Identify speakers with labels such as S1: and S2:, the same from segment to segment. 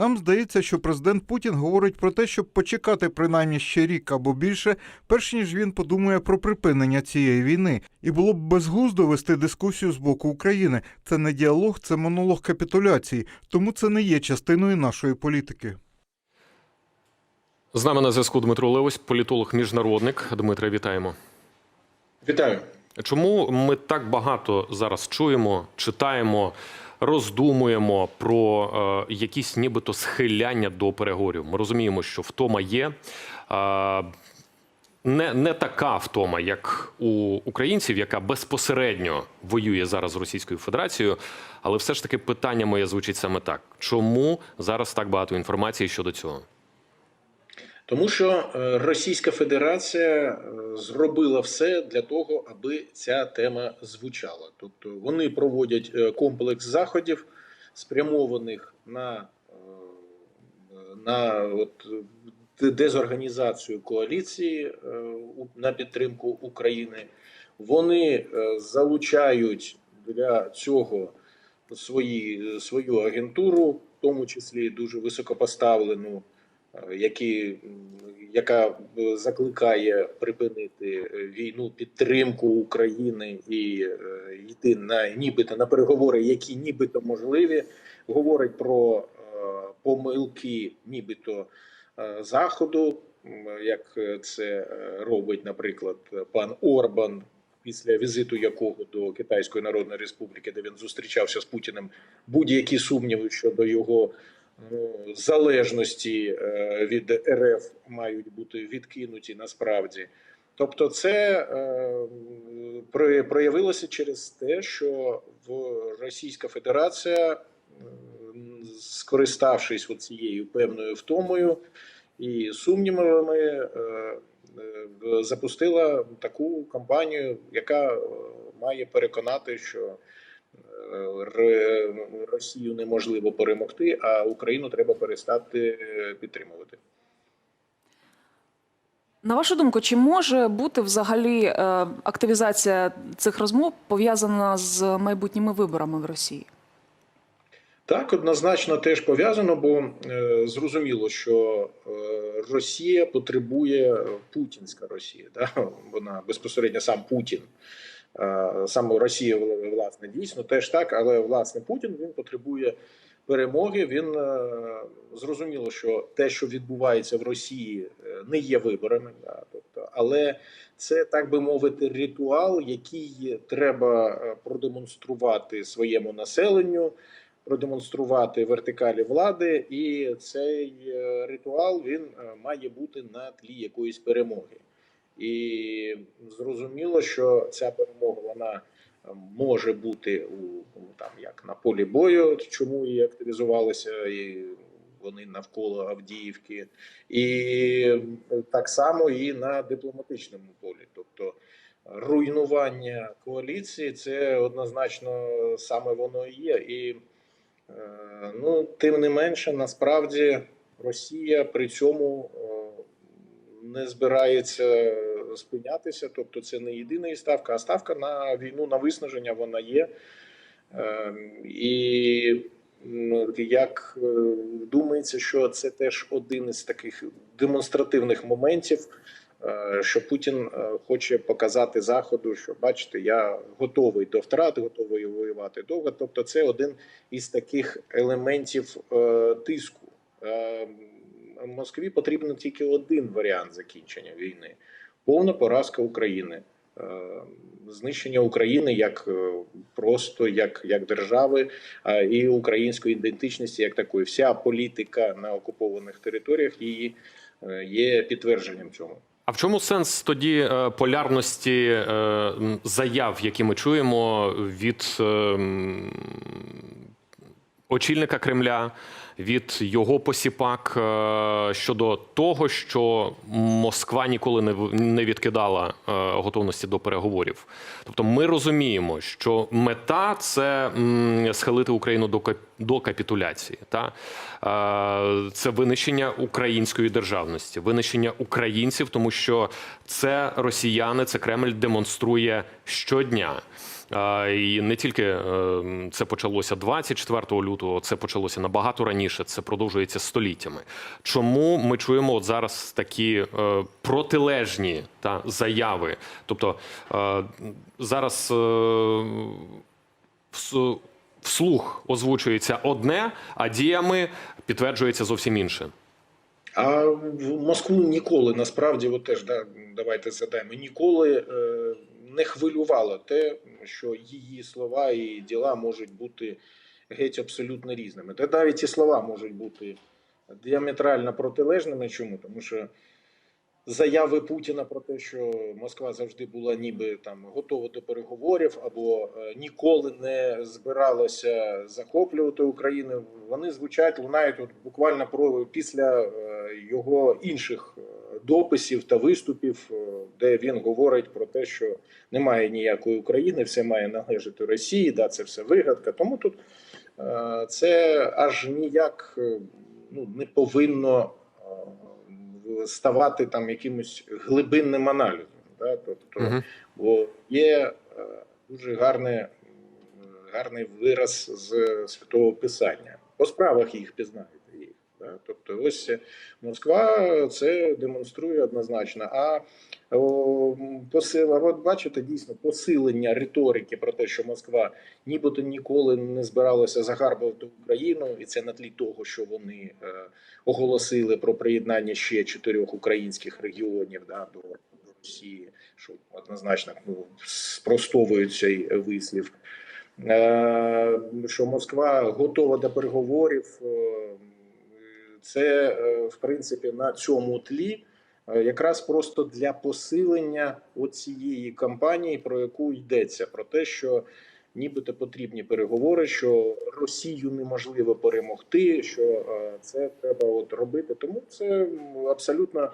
S1: Нам здається, що президент Путін говорить про те, щоб почекати принаймні ще рік або більше, перш ніж він подумає про припинення цієї війни. І було б безглуздо вести дискусію з боку України. Це не діалог, це монолог капітуляції, тому це не є частиною нашої політики.
S2: З нами на зв'язку Дмитро Левось, політолог міжнародник. Дмитре, вітаємо.
S3: Вітаю.
S2: Чому ми так багато зараз чуємо, читаємо, роздумуємо про е, якісь нібито схиляння до переговорів? Ми розуміємо, що втома є. Е, не, не така втома, як у українців, яка безпосередньо воює зараз з Російською Федерацією. Але все ж таки питання моє звучить саме так: чому зараз так багато інформації щодо цього?
S3: Тому що е, Російська Федерація е, зробила все для того, аби ця тема звучала. Тобто вони проводять е, комплекс заходів, спрямованих на, на от, дезорганізацію коаліції на підтримку України. Вони залучають для цього свої, свою агентуру, в тому числі дуже високопоставлену. Е, які, яка е, закликає припинити е, війну, підтримку України і йти на нібито на переговори, які нібито можливі, говорить про помилки, нібито заходу, як це робить, наприклад, пан Орбан. Після візиту якого до Китайської Народної Республіки, де він зустрічався з Путіним, будь-які сумніви щодо його залежності е, від РФ мають бути відкинуті насправді. Тобто, це е, проявилося через те, що Російська Федерація, скориставшись цією певною втомою і сумнівами, е, запустила таку кампанію, яка має переконати, що Росію неможливо перемогти, а Україну треба перестати підтримувати.
S4: На вашу думку, чи може бути взагалі е, активізація цих розмов пов'язана з майбутніми виборами в Росії?
S3: Так, однозначно теж пов'язано, бо е, зрозуміло, що е, Росія потребує путінська Росія. Да? Вона безпосередньо сам Путін. Е, Саме Росія власне дійсно теж так, але власне Путін він потребує перемоги. Він е, зрозуміло, що те, що відбувається в Росії, е, не є виборами, да, тобто, але це так би мовити, ритуал, який треба продемонструвати своєму населенню продемонструвати вертикалі влади, і цей ритуал він має бути на тлі якоїсь перемоги. І зрозуміло, що ця перемога вона е, може бути у там як на полі бою, чому і активізувалися і вони навколо Авдіївки, і так само і на дипломатичному полі, тобто. Руйнування коаліції це однозначно саме воно і є. І Е, Ну, тим не менше, насправді Росія при цьому е, не збирається спинятися. Тобто, це не єдина ставка, а ставка на війну на виснаження вона є. Е, І як е, думається, що це теж один із таких демонстративних моментів. е, Що Путін е, хоче показати Заходу, що бачите, я готовий до втрат, готовий воювати довго. Тобто, це один із таких елементів тиску. Е, Москві потрібен тільки один варіант закінчення війни: повна поразка України, е, знищення України як е, просто як, як держави і української ідентичності, як такої. Вся політика на окупованих територіях її е, є підтвердженням цього.
S2: А в чому сенс тоді полярності заяв, які ми чуємо від е, очільника Кремля, від його посіпак е, щодо того, що Москва ніколи не відкидала е, готовності до переговорів? Тобто, ми розуміємо, що мета це схилити Україну до до капітуляції. Та? Е, Це винищення української державності, винищення українців, тому що це росіяни, це Кремль демонструє щодня. І не тільки е, це почалося 24 лютого, це почалося набагато раніше. Це продовжується століттями. Чому ми чуємо от зараз такі е, протилежні та заяви? Тобто е, зараз е, вслух озвучується одне, а діями підтверджується зовсім інше.
S3: А в Москву ніколи насправді, от теж да, давайте згадаємо, ніколи е, не хвилювало те, що її слова і діла можуть бути геть абсолютно різними. Та навіть і слова можуть бути діаметрально протилежними. Чому? Тому що заяви Путіна про те, що Москва завжди була ніби там готова до переговорів або е, ніколи не збиралася захоплювати Україну. Вони звучать, лунають от буквально про після е, його інших е, дописів та виступів, де він говорить про те, що немає ніякої України, все має належати Росії. Да, це все вигадка. Тому тут це аж ніяк ну, не повинно ставати там якимось глибинним аналізом. Да? Тобто,
S2: угу.
S3: бо є е, дуже гарне, гарний вираз з святого Писання. По справах їх пізнаєте їх. Да? Тобто, ось е, Москва це демонструє однозначно. А о, м, посил, а от бачите, дійсно посилення риторики про те, що Москва нібито ніколи не збиралася загарбувати Україну, і це на тлі того, що вони е, оголосили про приєднання ще чотирьох українських регіонів да, до, Росії, що однозначно ну, спростовує цей вислів. Е, що Москва готова до переговорів. е, Це е, в принципі на цьому тлі якраз просто для посилення цієї кампанії, про яку йдеться, про те, що нібито потрібні переговори, що Росію неможливо перемогти, що е, це треба от робити. Тому це абсолютно.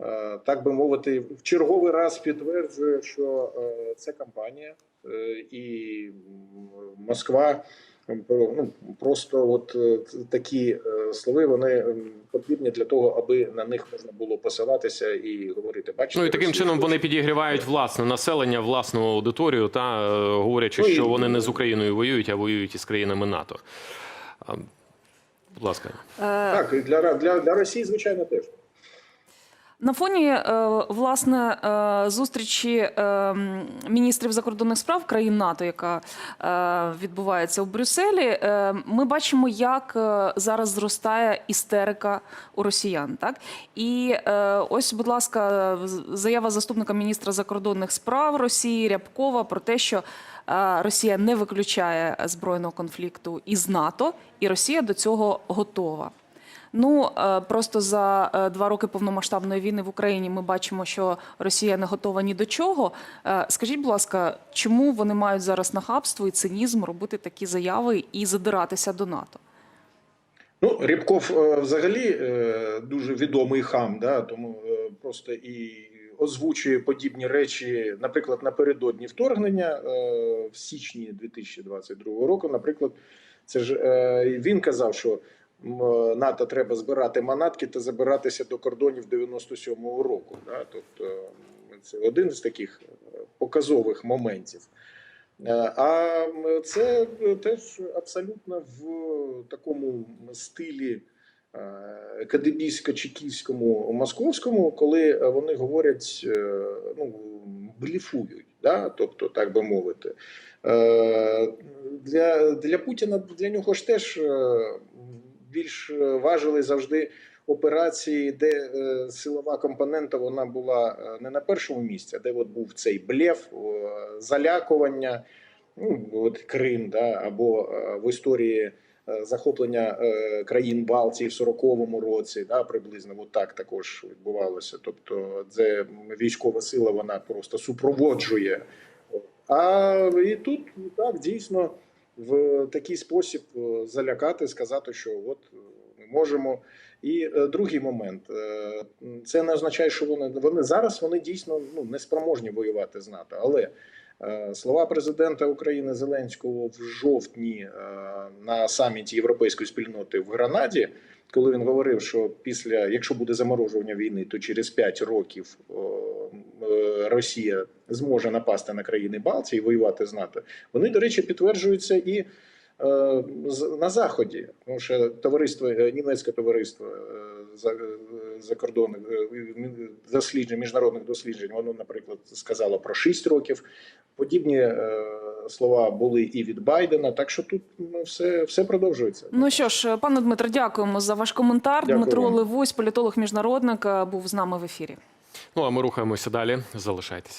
S3: е, Так би мовити, в черговий раз підтверджує, що е, це кампанія, е, і Москва ну, просто от е, такі е, слови вони потрібні для того, аби на них можна було посилатися і говорити. Бачите,
S2: Ну і таким чином вони підігрівають власне населення, власну аудиторію, та е, говорячи,
S3: Ну, і-
S2: що вони не з Україною воюють, а воюють із країнами НАТО. Будь ласка.
S4: Е,
S3: так і для, для, для Росії, звичайно, теж.
S4: На фоні е, власне е, зустрічі е, міністрів закордонних справ країн НАТО, яка відбувається у Брюсселі, е, ми бачимо, як е, зараз зростає істерика у росіян. Так і е, ось, будь ласка, заява заступника міністра закордонних справ Росії Рябкова про те, що Росія не виключає збройного конфлікту із НАТО, і Росія до цього готова. Ну е, просто за е, два роки повномасштабної війни в Україні ми бачимо, що Росія не готова ні до чого. Е, Скажіть, будь ласка, чому вони мають зараз нахабство і цинізм робити такі заяви і задиратися до НАТО?
S3: Ну, Рябков е, взагалі дуже відомий хам, да, тому просто і озвучує подібні речі, наприклад, напередодні вторгнення в січні 2022 року. Наприклад, це ж він казав, що НАТО треба збирати манатки та забиратися до кордонів 97-го року. Да, тобто це один з таких е, показових моментів. Е, А це е, теж абсолютно в такому стилі е, академійсько-чекістському московському, коли е, вони говорять, е, ну бліфують, да? тобто, так би мовити. Е, Для, для Путіна для нього ж теж е, більш важили завжди операції, де е, силова компонента вона була е, не на першому місці, а де от був цей е, залякування, ну от Крим, да, або е, в історії е, захоплення е, країн Балтії в 40-му році, да, приблизно от так також відбувалося. Тобто, це військова сила, вона просто супроводжує. А і тут так дійсно в такий спосіб е, залякати, сказати, що от е, ми можемо. І е, другий момент це не означає, що вони вони зараз вони дійсно ну не спроможні воювати з НАТО. Але слова президента України Зеленського в жовтні е, на саміті Європейської спільноти в Гранаді коли він говорив, що після, якщо буде заморожування війни, то через 5 років е, Росія зможе напасти на країни Балтії і воювати з НАТО, вони, до речі, підтверджуються і е, на заході, тому що товариство е, німецьке товариство е, за- е, закордонних е, досліджень, міжнародних досліджень, воно, наприклад, сказало про 6 років. Подібні е, слова були і від Байдена. Так що тут ну, все, все продовжується.
S4: Ну що ж, пане Дмитре, дякуємо за ваш коментар.
S3: Дякую
S4: Дмитро. Левусь, політолог міжнародник, е, був з нами в ефірі.
S2: Ну а ми рухаємося далі. Залишайтеся.